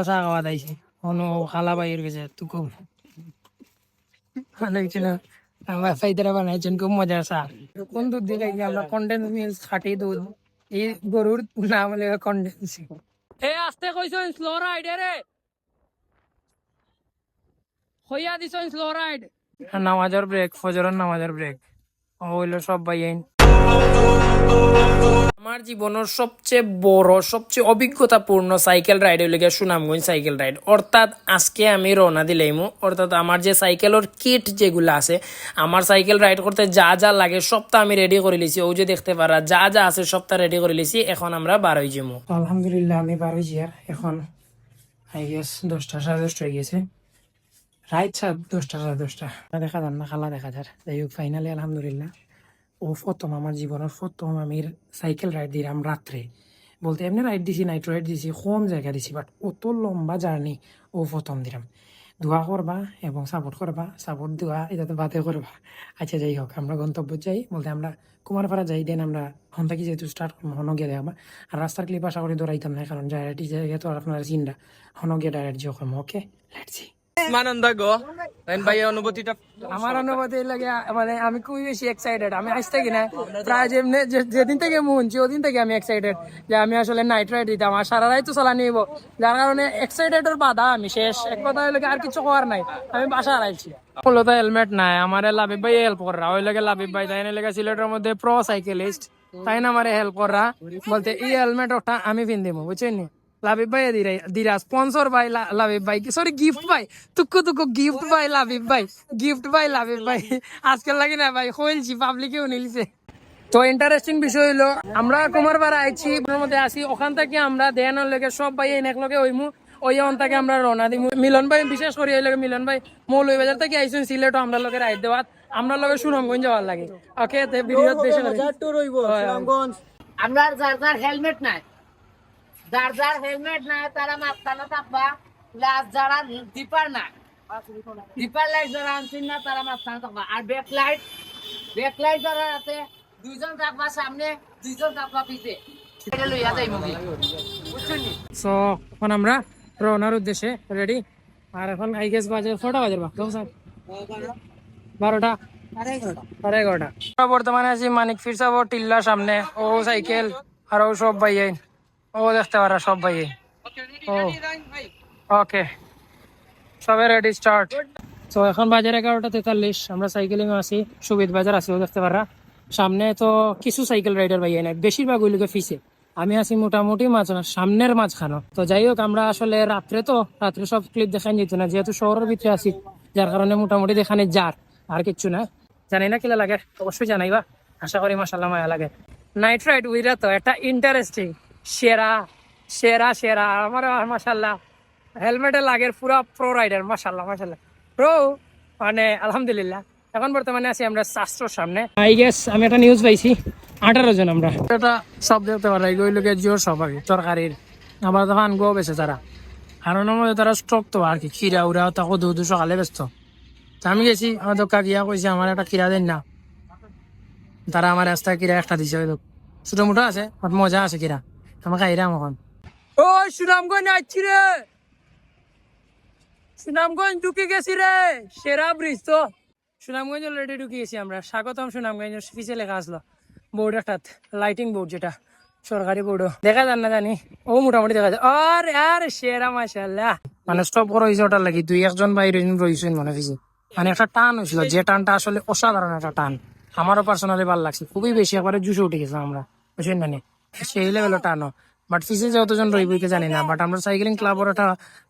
আমরা চা খাওয়া দাইছি অনু খালা বাইর গেছে আমার বানাইছেন খুব মজার চা কোন দুধ দিয়ে খাইছি আমরা কন্ডেন্স মিল্ক খাটি দুধ এই গরুর নাম হলে কন্ডেন্স এ আস্তে কইছ স্লো রাইড রে। হইয়া দিছ স্লো রাইড নামাজের ব্রেক ফজরের নামাজের ব্রেক হইল সব বাইন আমার জীবনের সবচেয়ে বড়, সবচেয়ে অভিজ্ঞতাপূর্ণ সাইকেল রাইড হইলে গিয়ে সুনামগঞ্জ সাইকেল রাইড অর্থাৎ আজকে আমি রওনা দিলাইমু অর্থাৎ আমার যে সাইকেলের কিট যেগুলো আছে আমার সাইকেল রাইড করতে যা যা লাগে সবটা আমি রেডি করে লিছি। ও যে দেখতে পারা যা যা আছে সবটা রেডি করে লিছি। এখন আমরা বার হয়ে যাব আলহামদুলিল্লাহ, আমি বার হয়েছি আর এখন আই গেস দশটা সাড়ে দশটা হয়ে গেছে। রাইট সাত দশটা সাড়ে দশটা। দেখা যান না, খালা দেখা যার যাই হোক ফাইনালি আলহামদুলিল্লাহ। ও প্রথম আমার জীবনের প্রথম আমি সাইকেল রাইড দিলাম রাত্রে। বলতে এমনি রাইড দিছি নাইট রাইড দিছি, কম জায়গা দিছি বাট অত লম্বা জার্নি ও প্রথম দিলাম। দোয়া করবা এবং সাপোর্ট করবা সাপোর্ট দোয়া এটাতে বাদে করবা। আচ্ছা যাই হোক, আমরা গন্তব্য যাই। বলতে আমরা কুমারপাড়া যাই দেন আমরা হন থাকি যেহেতু স্টার্ট হন গিয়ে দেখবা আর রাস্তার ক্লিপ আশা করি দৌড়াইতাম না, কারণ ডাইরেক্ট জায়গা তো আপনারা চিন্তা হন গিয়ে ডাইরেক্ট যে করব ওকে লেটস আমার মানে বাধা আমি শেষ। এক কথা কিছু নাই। আমি হেলমেট নাই, আমার লাবিব ভাই হেল্প করা ওই লাগে লাবিব ভাই, তাই লেগে সিলেটের মধ্যে প্রো সাইকেলিস্ট তাই না আমার হেল্প করা বলতে এই হেলমেট ওটা আমি পিন বুঝছেন নি? লাবিব ভাই দিরা দিরা স্পন্সর ভাই ভাই সরি গিফট ভাই তুকু তুকু গিফট ভাই লাবিব ভাই গিফট ভাই ভাই আজকাল লাগি না ভাই হইলছি পাবলিকেও নিলছে তো ইন্টারেস্টিং বিষয় হইল আমরা কুমারপাড়া আইছি মধ্যে আসি ওখান থেকে আমরা দেয়ানোর লেগে সব ভাই ওইমু ওই ওখান থেকে আমরা রওনা দিমু। মিলন ভাই বিশেষ করে এই মিলন ভাই মৌলভীবাজার থেকে আইসুন সিলেট আমরা লগে রাইড দেওয়াত আমরা লগে সুনামগঞ্জ যাওয়ার লাগে। ওকে ভিডিও বেশি আমরা যার যার হেলমেট নাই যার যার হেলমেট নাই, তারা মাঝখানে থাকবা। প্লাস যারা ডিপার নাই ডিপার লাইট যারা আনছেন না, তারা মাঝখানে থাকবা। আর ব্যাক লাইট ব্যাক লাইট যারা আছে, দুইজন থাকবা সামনে, দুইজন থাকবা পিছে। নি? এখন আমরা রওনার উদ্দেশ্যে রেডি আর এখন আই গেস বাজে কটা বাজে বারোটা? বর্তমানে আছি মানিক ফির সাহ টিল্লার সামনে। ও সাইকেল আর ও সব ভাইয়ে ও দেখতে পারা সব ভাইয়ে ও। ওকে সবে রেডি স্টার্ট তো এখন বাজার এগারোটা তেতাল্লিশ আমরা সাইকেলিং আছি সুবিধ বাজার আছি ও দেখতে পারা। সামনে তো কিছু সাইকেল রাইডার ভাইয়ে নাই বেশিরভাগ ওইগুলোকে ফিসে আমি আছি মোটামুটি মাঝ সামনের মাঝখানো। তো যাই হোক আমরা আসলে রাত্রে তো রাত্রে সব ক্লিপ দেখাই যেত না যেহেতু শহরের ভিতরে আছি যার কারণে মোটামুটি দেখানে যার আর কিচ্ছু না। জানি না কিলা লাগে অবশ্যই জানাইবা। আশা করি মাসাল্লাহ মায়া লাগে। নাইট রাইড উইরা তো একটা ইন্টারেস্টিং সেরা সেরা সেরা। আমার মাসাল্লাহ হেলমেটে লাগে পুরা প্রো রাইডার মাসাল্লাহ মাসাল্লাহ প্রো মানে আলহামদুলিল্লাহ। এখন বর্তমানে আছি আমরা শাস্ত্রর সামনে। আই গেস আমি একটা নিউজ পাইছি। আঠারো জন আমরা। এটা সব দেখতে পারা ওই লোকের জোর সব আর কি, তরকারির। আবার তখন আনগো বেছে তারা। মধ্যে তারা স্টক তো আর কি খিরা উড়া তাকে দু দু সকালে ব্যস্ত। তো আমি গেছি আমার দোকা গিয়া কইছে আমার একটা কিরা দেন না। তারা আমার রাস্তায় কিরা একটা দিছে ছোট মোটো আছে মজা আছে কিরা আমাকে খাইরাম এখন ও সুনামগঞ্জ আসছি রে সুনামগঞ্জ ঢুকে গেছি রে সেরা ব্রিজ তো সুনামগঞ্জ অলরেডি ঢুকে গেছি আমরা স্বাগতম সুনামগঞ্জ পিছিয়ে লেখা আসলো বোর্ড একটা লাইটিং বোর্ড যেটা সরকারি বোর্ডও দেখা যান না জানি ও মোটামুটি দেখা যায় আর আর সেরা মাশাল্লাহ মানে স্টপ করা হয়েছে ওটার লাগি দুই একজন বা বাইরে রয়েছেন মনে হয়েছে মানে একটা টান হয়েছিল যে টানটা আসলে অসাধারণ একটা টান আমারও পার্সোনালি ভালো লাগছে খুবই বেশি একবারে জুসে উঠে গেছিলাম আমরা বুঝলেন না নি? সেই লেভেলের টানও বাট ফিসে যতজন রইব কে জানি না। বাট আমরা সাইকেলিং ক্লাবের একটা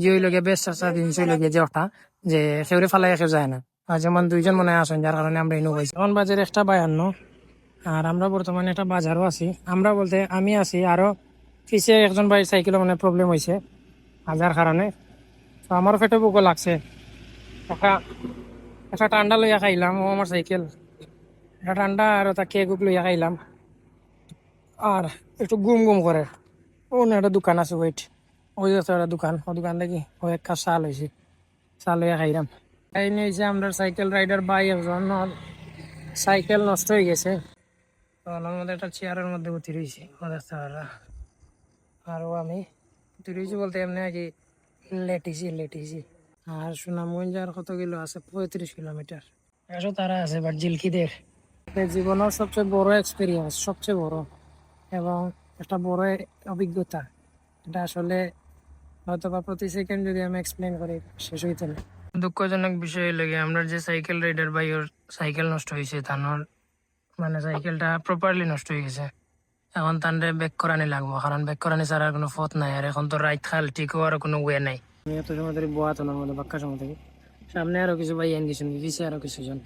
যে ওই লগে বেস্ট একটা জিনিস ওই লগে যে ওটা, যে সেউরে ফালাই কেউ যায় না। যেমন দুইজন মনে আসেন, যার কারণে আমরা ইনো পাইছি এখন বাজার একটা বায়ান্ন, আর আমরা বর্তমানে একটা বাজারও আছি। আমরা বলতে আমি আছি, আরও পিছিয়ে একজন ভাই সাইকেলে মানে প্রবলেম হয়েছে যার কারণে। তো আমারও পেটে বুকও লাগছে। একটা একটা ঠান্ডা লইয়া খাইলাম, ও আমার সাইকেল একটা ঠান্ডা আর একটা কেক লইয়া খাইলাম। আর একটু গুম গুম করে। না, একটা দোকান আছে ওয়েট ওই আছে একটা দোকান। ও দোকান দেখি, ও এক কাপ চাল হয়েছে চাল লইয়া খাইলাম। এই নিয়েছে আমরা সাইকেল রাইডার বাই একজন সাইকেল নষ্ট হয়ে গেছে। তো ওনার মধ্যে একটা চেয়ারের মধ্যে উঠে রয়েছি দেখতে পারা আর আমি উঠে রয়েছি বলতে এমনি আর কি লেটিসি লেটিসি। আর সুনামগঞ্জ আর কত কিলো আছে? পঁয়ত্রিশ কিলোমিটার। একশো তারা আছে বাট জিলকিদের। জীবনের সবচেয়ে বড় এক্সপিরিয়েন্স সবচেয়ে বড়। এবং একটা বড় অভিজ্ঞতা। এটা আসলে হয়তো বা প্রতি সেকেন্ড যদি আমি এক্সপ্লেন করি শেষ হইতে না। দুঃখজনক বিষয় লেগে আমরা যে সাইকেল রাইডার বাই ওর সাইকেল নষ্ট হয়েছে তানোর মানে সাইকেলটা প্রপারলি নষ্ট হয়ে গেছে। এখন তানরে ব্যাক করানি লাগবো কারণ ব্যাক করানি ছাড়া আর কোনো পথ নাই আর এখন তো রাইট খাল ঠিক হওয়ার কোনো ওয়ে নাই। আমি এত সময় ধরে বোয়া তো মধ্যে বাক্কা সময় থেকে। সামনে আরও কিছু ভাই এন গেছেন পিছিয়ে আরও কিছু জন।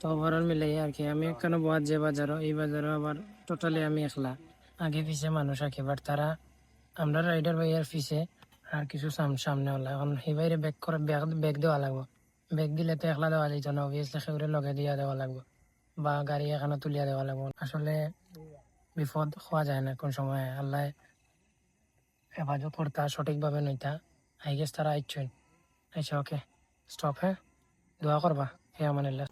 তো ওভারঅল মিলে আর কি আমি কেন বোয়াত যে বাজারও এই বাজারও আবার টোটালি আমি একলা। আগে পিছে মানুষ আঁকে বাট তারা, আমরা রাইডার ভাইয়ার পিছে আর কিছু সাম- সামনে হলো। এখন সেই বাইরে ব্যাক করে ব্যাগ ব্যাগ দেওয়া লাগবো। ব্যাগ দিলে তো একলা দেওয়া যেত না অবভিয়াসলি সেগুলো লগে দিয়া দেওয়া লাগবে। বা গাড়ি এখানে তুলিয়া দেওয়া লাগবে। আসলে বিপদ হওয়া যায় না কোন সময়। আল্লাহ হেফাজত করতা, সঠিকভাবে নইতা আই গেস তারা আইছেন আচ্ছা ওকে স্টপ হ্যাঁ? দোয়া করবা। হে আমানিল্লাহ।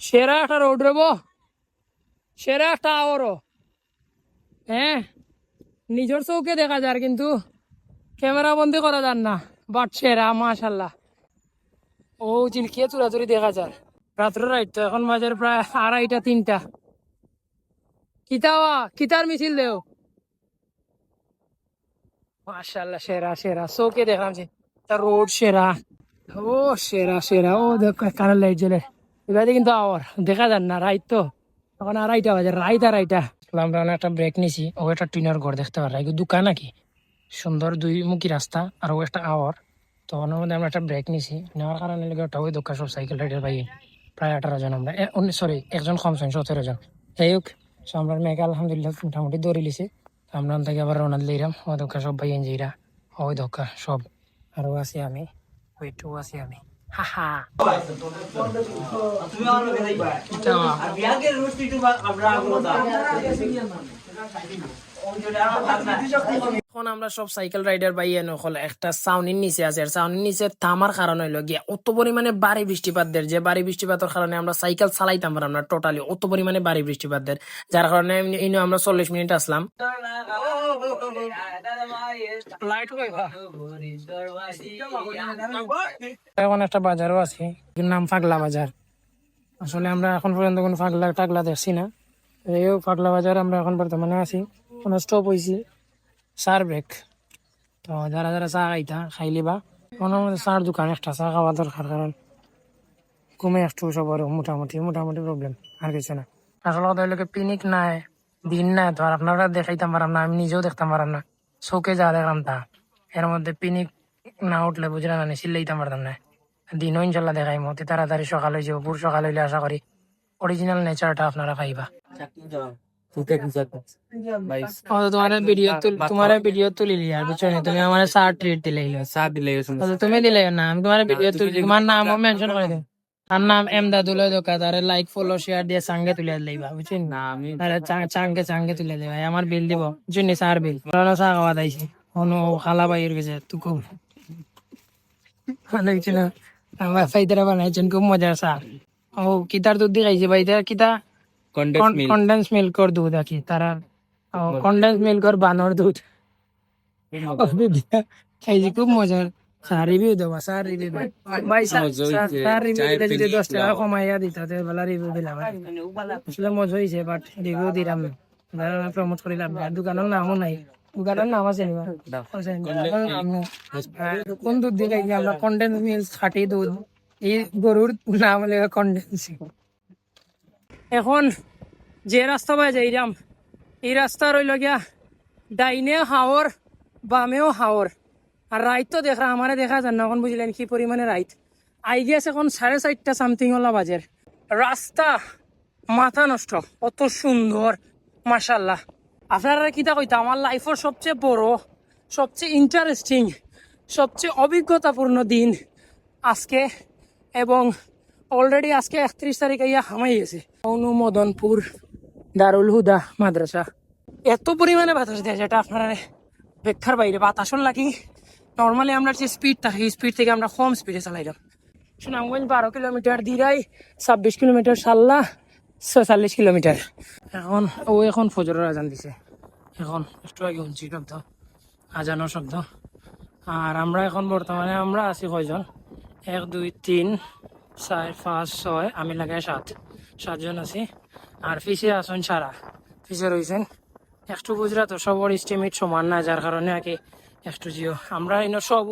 সেরা একটা রোড রে বো সেরা একটা আওয়ারও হ্যাঁ নিজের চৌকে দেখা যায় কিন্তু। ক্যামেরা বন্দি করা যান না। বাট সেরা, মাশাল্লাহ। ও চিলকিয়ে চুরাচুরি দেখা যায় রাত্রে রাইট, তো এখন বাজার প্রায় আড়াইটা, তিনটা। কিতাওয়া কিতার মিছিল দেও। মাশাল্লাহ, সেরা সেরা। চৌকে দেখলাম যে তার রোড সেরা। ও, সেরা সেরা। ও, দেখ কারেন্ট লাইট জ্বলে। এবারে কিন্তু আওয়ার। দেখা যান না, রাইট তো। এখন আড়াইটা বাজে, রাইট আড়াইটা আমরা একটা ব্রেক নিছি ও একটা টিনের ঘর দেখতে পারা এগুলো দোকান নাকি? সুন্দর দুই মুখী রাস্তা আর ও একটা আওয়ার তো ওনার মধ্যে আমরা একটা ব্রেক নিছি। নেওয়ার কারণে লেগে ওটা ওই দোকান সব সাইকেল রাইডার পাই প্রায় আঠারো জন আমরা। সরি একজন কম জন সতেরো জন। যাই হোক সো আমরা মেঘা আলহামদুলিল্লাহ মোটামুটি দৌড়ি লিছি আমরা থেকে আবার রওনা দিলাম। ও দোকান সব ভাই এনজিরা ওই দোকান সব। আরও আছি আমি। ওইটু আছি আমি। এখন আমরা সব সাইকেল রাইডার বাই এনে হল একটা সাউনির নিচে আছে। আর সাউনির নিচে থামার কারণ হইল গিয়া অত পরিমাণে বাড়ি বৃষ্টিপাত দের। যে বাড়ি বৃষ্টিপাতের কারণে আমরা সাইকেল চালাইতাম না টোটালি অত পরিমাণে বাড়ি বৃষ্টিপাত দের। যার কারণে আমরা চল্লিশ মিনিট আসলাম। এখন একটা বাজারও আছে নাম পাগলা বাজার। আসলে আমরা এখন পর্যন্ত কোনো পাগলা টাগলা দেখছি না। এই পাগলা বাজার আমরা এখন বর্তমানে আছি। কোনো স্টপ হয়েছি চার ব্রেক তো যারা যারা চা খাইতা খাইলি বা ওনার মধ্যে চার দোকান, একটা চা খাওয়া দরকার, কারণ কমে একটু সবার মোটামুটি মোটামুটি প্রবলেম আর কিছু না। আসলে কথা হইল পিনিক নাই দিন নাই তো আর আপনারা দেখাইতাম পারাম না আমি নিজেও দেখতাম পারাম না। চোখে যা দেখলাম তা এর মধ্যে পিনিক না উঠলে বুঝলে না চিল্লাইতাম পারতাম না। দিনও ইনশাল্লাহ দেখাই মতে তাড়াতাড়ি সকাল হয়ে যাব পুর সকাল হইলে আশা করি অরিজিনাল নেচারটা আপনারা পাইবা। তোমার ভিডিও তোমার ভিডিও বুঝছ না তুমি আমার সার ট্রিট দিলে সাথ দিলে তুমি দিলে না আমি তোমার ভিডিও তুলি তোমার নামও মেনশন করে দিই তার নাম এমদাদুল দোকা তারে লাইক ফলো শেয়ার দিয়ে সাঙ্গে তুলে দিলেবা বুঝছেন? না আমি আরে চাং- চাঙ্গে চাঙ্গে তুলে দেবা আমার বিল দিব। জুনি সার বিল চা খাওয়া দাইছি। অনু খালা বাইর গেছে কিছু না আমার ফাইদারা বানাইছেন খুব মজার চা ও কিতার দুধ দিয়ে খাইছে ভাই কিতা? কন্ডেন্স মিল্ক কন্ডেন্স মিল্কর দুধ আর কি তারা কন্ডেন্স মিল্কর বানর দুধ। খাইছি খুব মজার। চার রিভিউ দেবা চার রিভিউ ভাই চার রিভিউ দিতে যদি দশ টাকা কমাইয়া দিত বেলা রিভিউ দিলাম। আসলে মজা হয়েছে বাট রিভিউ দিলাম। প্রমোট করিলাম। দোকানের নামও নাই। দোকানের নাম আছে কোন দুধ দিয়ে আমরা কন্ডেন্স মিল্ক খাঁটি দুধ এই গরুর নাম হলে কন্ডেন্স এখন যে রাস্তা পাই যাইরাম এই রাস্তা রইল গিয়া ডাইনে হাওর বামেও হাওর। আর রাইট তো দেখা আমারে দেখা যান না এখন বুঝলেন কি পরিমাণে রাইট আই গেস এখন সাড়ে চারটা সামথিং হলা বাজের রাস্তা মাথা নষ্ট, কত সুন্দর মাশাল্লাহ। আপনারা কিতা কইতা আমার লাইফের সবচেয়ে বড়, সবচেয়ে ইন্টারেস্টিং সবচেয়ে অভিজ্ঞতাপূর্ণ দিন আজকে এবং অলরেডি আজকে একত্রিশ তারিখ ইয়া হামাই গেছে অনুমোদনপুর দারুল হুদা মাদ্রাসা এত পরিমাণে বাতাস দেয় যেটা আপনারা ব্যাখ্যার বাইরে বাতাসন লাগি নর্মালি আমরা যে স্পিড থাকে স্পিড থেকে আমরা কম স্পিডে চালাইলাম সুনামগঞ্জ বারো কিলোমিটার দিরাই, ছাব্বিশ কিলোমিটার সাল্লা, ছয়চল্লিশ কিলোমিটার। এখন, ও এখন ফজরের আজান দিছে। এখন একটু আগে শুনছি শব্দ আজানোর শব্দ। আর আমরা এখন বর্তমানে আমরা আছি কয়জন? এক, দুই, তিন, চার, পাঁচ, ছয়, আমি লাগাই সাত। সাতজন আছি। আর ফিসে আসুন সারা। ফিসে রয়েছেন একটু গুজরাট সবর স্টিমিট সমান না যার কারণে আর কি একটু আমরা ইনো সব।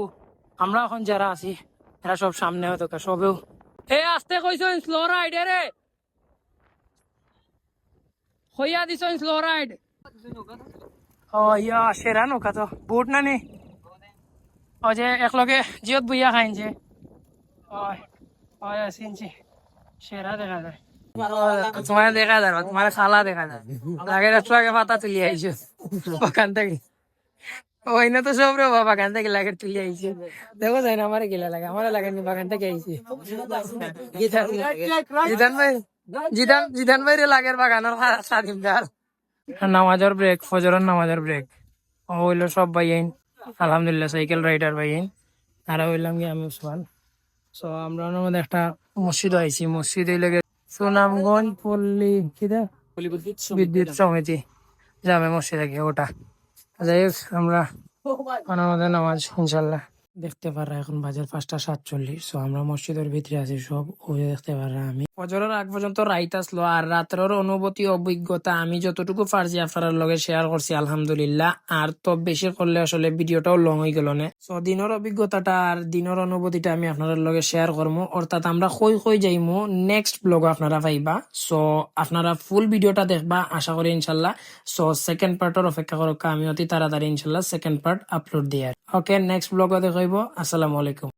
আমরা এখন যারা আছি এরা সব সামনে হতো সবেও। এ আসতে কইছেন স্লো রাইড রে। হইয়া দিছেন স্লো রাইড। ও ইয়া সেরা নৌকা তো। বুট না নি? ও যে একলগে জিয়ত বইয়া খাইছে ওই ওই আসিনছি সেরা দেখা যায়। তোমার দেখা যায় তোমার খালা দেখা যায়। লাগে একটু আগে পাতা তুলি আইছো। বাগান থেকে। ওই না তো সব রে বাবা বাগান থেকে লাগে তুলি আইছে। দেখো যায় না আমার গিলা লাগে? আমার লাগে নি বাগান থেকে আইছে। জিদান ভাই জিদান জিদান ভাই রে লাগের বাগানের স্বাধীনদার নামাজের ব্রেক ফজরের নামাজের ব্রেক ও হইল সব ভাইয়াইন আলহামদুলিল্লাহ সাইকেল রাইডার ভাইয়াইন আর হইলাম কি আমি উসমান। সো আমরা ওনার মধ্যে একটা মসজিদ আইছি। মসজিদ হইলে গে সুনামগঞ্জ পল্লী কিদা বিদ্যুৎ সমিতি। জামে মসজিদ আগে ওটা। যাই হোক আমরা ওনার নামাজ ইনশাল্লাহ। দেখতে পারা এখন বাজার পাঁচটা সাতচল্লিশ। সো আমরা মসজিদের ভিতরে আছি সব ওই দেখতে পারা আমি। ফজরের আগ পর্যন্ত রাইত আসলো, আর রাত্রের অনুভূতি, অভিজ্ঞতা আমি যতটুকু পারছি আপনার লগে শেয়ার করছি, আলহামদুলিল্লাহ। আর তো বেশি করলে আসলে ভিডিওটাও লং হয়ে গেল না। সো দিনের অভিজ্ঞতাটা আর দিনের অনুভূতিটা আমি আপনার লগে শেয়ার করব। অর্থাৎ আমরা কই কই যাইমু নেক্সট ব্লগ আপনারা পাইবা। সো আপনারা ফুল ভিডিওটা দেখবা, আশা করি ইনশাল্লাহ। সো সেকেন্ড পার্টের অপেক্ষা করো আমি অতি তাড়াতাড়ি ইনশাল্লাহ সেকেন্ড পার্ট আপলোড দিয়ে ওকে নেক্সট ব্লগ দেখাইব আসসালামু আলাইকুম